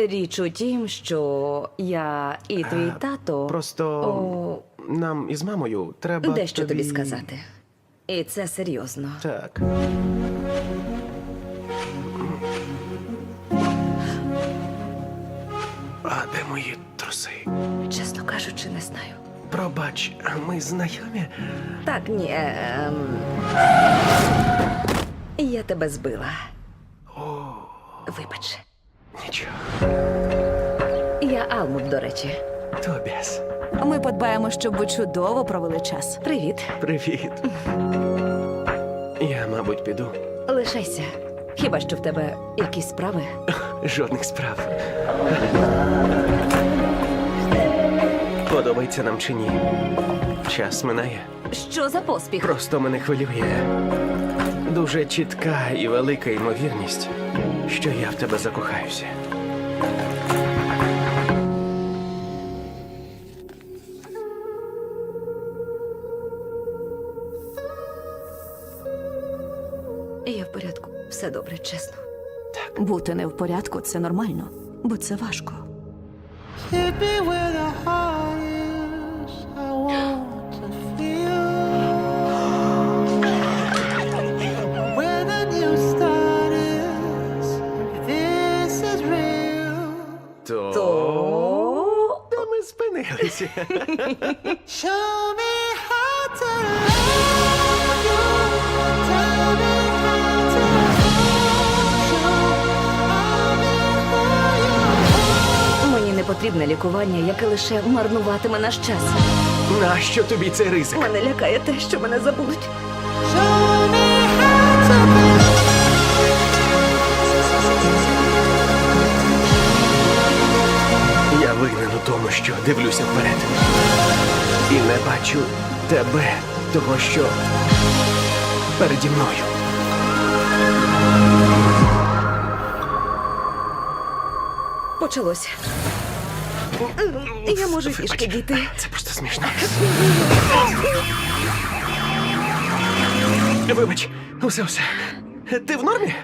Річ у тім, що я і твій тато Просто О. нам із мамою треба. дещо тобі сказати. І це серйозно. Так. А де мої труси? Чесно кажучи, не знаю. Пробач, а ми знайомі? Так, ні. Ем... Я тебе збила. Вибач. Нічого. Я Алмут, до речі. Тобіас. Ми подбаємо, щоб ви чудово провели час. Привіт. Привіт. Я, мабуть, піду. Лишайся. Хіба що в тебе якісь справи? Жодних справ. Подобається нам чи ні? Час минає. Що за поспіх? Просто мене хвилює. Дуже чітка і велика ймовірність, що я в тебе закохаюся. Я в порядку. Все добре, чесно. Бути не в порядку це нормально, бо це важко. То Де ми спинилися? Show me how to love you. Tell me how to hold you. I'll be who you мені не потрібне лікування, яке лише марнуватиме наш час. Нащо тобі цей ризик? Мене лякає те, що мене забудуть. Show винен у тому, що дивлюся вперед. І не бачу тебе, того, що переді мною. Почалося. Я можу Вибач, пішки дійти. Це просто смішно. Вибач, усе, усе. Ти в нормі?